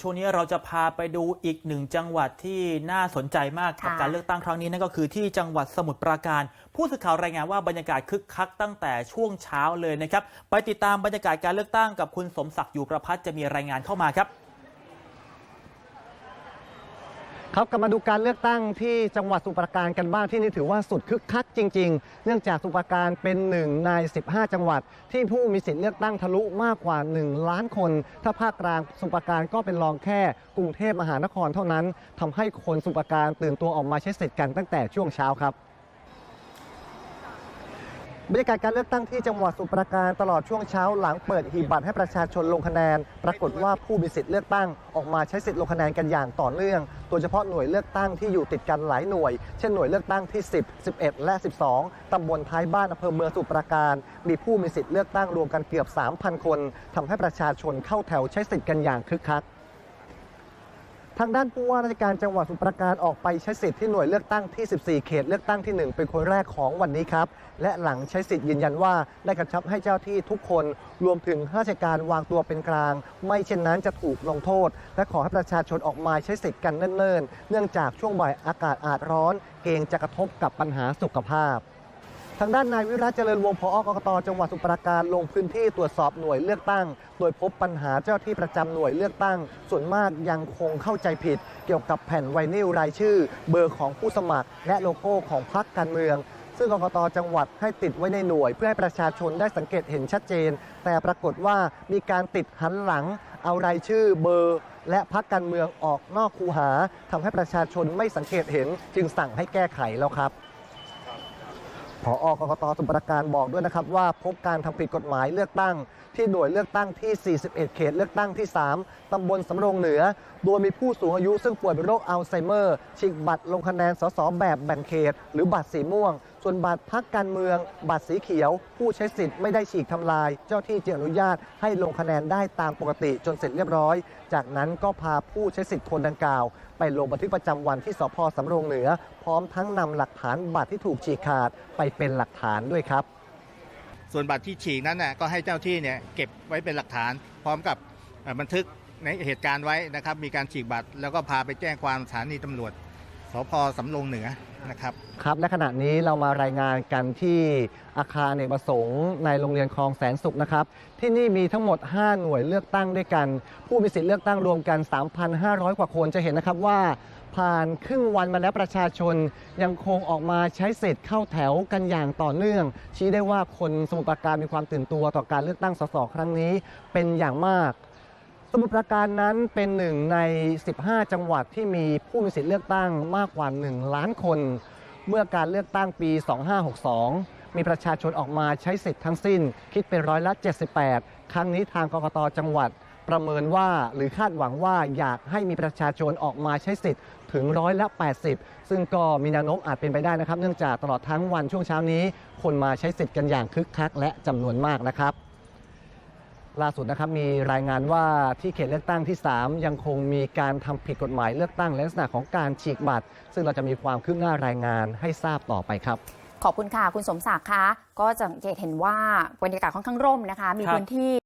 ช่วงนี้เราจะพาไปดูอีกหนึ่งจังหวัดที่น่าสนใจมากกับค่ะการเลือกตั้งครั้งนี้นั่นก็คือที่จังหวัดสมุทรปราการ ผู้สื่อข่าวรายงานว่าบรรยากาศคึกคักตั้งแต่ช่วงเช้าเลยนะครับ ไปติดตามบรรยากาศการเลือกตั้งกับคุณสมศักดิ์อยู่ประพัฒน์จะมีรายงานเข้ามาครับ ครับกลับมาดูการเลือกตั้งที่จังหวัดสุพรปราการกันบ้างที่นี่ถือว่าสุดคึกคักจริง ๆ เนื่องจากสุพรปราการเป็นหนึ่งใน 15 จังหวัด ที่ผู้มีสิทธิ์เลือกตั้งทะลุมากกว่า 1 ล้านคน ถ้าภาคกลางสุพรปราการก็เป็นรองแค่กรุงเทพมหานครเท่านั้นทำให้คนสุพรปราการตื่นตัวออกมาใช้สิทธิ์กันตั้งแต่ช่วงเช้าครับ บรรยากาศการเลือกตั้งที่จังหวัดสุพรปราการตลอดช่วงเช้าหลังเปิดหีบบัตรให้ประชาชนลงคะแนน ปรากฏว่าผู้มีสิทธิ์เลือกตั้งออกมาใช้สิทธิ์ลงคะแนนกันอย่างต่อเนื่องโดยเฉพาะหน่วยเลือกตั้งที่อยู่ติดกันหลายหน่วย เช่นหน่วยเลือกตั้งที่ 10 11 และ 12 ตำบลท้ายบ้านอำเภอเมืองสุพรปราการ มีผู้มีสิทธิ์เลือกตั้งรวมกันเกือบ 3,000 คนทำให้ประชาชนเข้าแถวใช้สิทธิ์กันอย่างคึกคัก ทางด้านผู้ว่าราชการจังหวัดสมุพรปราการออกไปใช้สิทธิ์ที่หน่วยเลือกตั้งที่ 14 เขตเลือกตั้งที่ 1 เป็นคนแรกของวันนี้ครับ และหลังใช้สิทธิ์ยืนยันว่าได้กระชับให้เจ้าที่ทุกคนรวมถึงข้าราชการวางตัวเป็นกลาง ไม่เช่นนั้นจะถูกลงโทษ และขอให้ประชาชนออกมาใช้สิทธิ์กันเนิ่นๆ เนื่องจากช่วงบ่ายอากาศอาจร้อน เกรงจะกระทบกับปัญหาสุขภาพ ทางด้านนายวิรัตเจริญวงศ์ผอกกตจังหวัดสมุพรปราการลงพื้นที่ตรวจสอบหน่วยเลือกตั้ง โดยพบปัญหาเจ้าที่ประจำหน่วยเลือกตั้ง ส่วนมากยังคงเข้าใจผิด เกี่ยวกับแผ่นไวนิลรายชื่อ เบอร์ของผู้สมัคร และโลโก้ของพรรคการเมือง ซึ่งกกตจังหวัดให้ติดไว้ในหน่วย เพื่อให้ประชาชนได้สังเกตเห็นชัดเจน แต่ปรากฏว่ามีการติดหันหลัง เอารายชื่อเบอร์ และพรรคการเมืองออกนอกคูหาทำให้ประชาชนไม่สังเกตเห็น จึงสั่งให้แก้ไขแล้วครับ ผอกกตสมุพรปราการบอกด้วยนะครับว่าพบการทำผิดกฎหมายเลือกตั้ง ที่หน่วยเลือกตั้งที่ 41 เขตเลือกตั้งที่ 3ตำบลสำโรงเหนือ โดยมีผู้สูงอายุซึ่งป่วยเป็นโรคอัลไซเมอร์ฉีกบัตรลงคะแนนสสแบบแบ่งเขต หรือบัตรสีม่วงส่วนบัตรพักการเมือง บัตรสีเขียว ผู้ใช้สิทธิ์ไม่ได้ฉีกทำลาย เจ้าที่จึงอนุญาตให้ลงคะแนนได้ตามปกติจนเสร็จเรียบร้อย จากนั้นก็พาผู้ใช้สิทธิ์คนดังกล่าว ไปลงบันทึกประจำวันที่สพสำโรงเหนือ พร้อมทั้งนำหลักฐานบัตรที่ถูกฉีกขาดไปเป็นหลักฐานด้วยครับ ส่วนบัตรที่ฉีกนั้นน่ะก็ให้เจ้าที่เนี่ยเก็บไว้เป็นหลักฐาน พร้อมกับบันทึกในเหตุการณ์ไว้นะครับมีการฉีกบัตร แล้วก็พาไปแจ้งความสถานีตำรวจ สพสำโรงเหนือนะครับครับและขณะนี้เรามารายงานกันที่อาคารเอกประสงค์ในโรงเรียนคลองแสนสุขนะครับ ที่นี่มีทั้งหมด 5 หน่วยเลือกตั้งด้วยกัน ผู้มีสิทธิ์เลือกตั้งรวมกัน 3,500 กว่าคนจะเห็นนะครับว่า ผ่านครึ่งวันมาแล้วประชาชนยังคงออกมาใช้สิทธิ์เข้าแถวกันอย่างต่อเนื่อง ชี้ได้ว่าคนสมุทรปราการมีความตื่นตัวต่อการเลือกตั้งสสครั้งนี้เป็นอย่างมาก สมุทรปราการนั้นเป็นหนึ่งใน 15 จังหวัดที่มีผู้มีสิทธิ์เลือกตั้งมากกว่า 1 ล้านคน เมื่อการเลือกตั้งปี 2562 มีประชาชนออกมาใช้สิทธิ์ทั้งสิ้น คิดเป็นร้อยละ 78 ครั้งนี้ทางกกตจังหวัดประเมินว่าหรือคาดหวังว่าอยากให้มีประชาชนออกมาใช้สิทธิ์ถึงร้อยละ 80 ซึ่งก็มีแนวโน้มอาจเป็นไปได้นะครับ เนื่องจากตลอดทั้งวันช่วงเช้านี้ คนมาใช้สิทธิ์กันอย่างคึกคักและจำนวนมากนะครับ ล่าสุดนะครับมีรายงานว่าที่เขตเลือกตั้งที่ 3 ยังคงมีการทำผิดกฎหมายเลือกตั้งและลักษณะของการฉีกบัตร ซึ่งเราจะมีความคืบหน้ารายงานให้ทราบต่อไปครับขอบคุณค่ะ คุณสมศักดิ์คะก็จะสังเกตเห็นว่าบรรยากาศค่อนข้างร่มนะคะ มีครับพื้นที่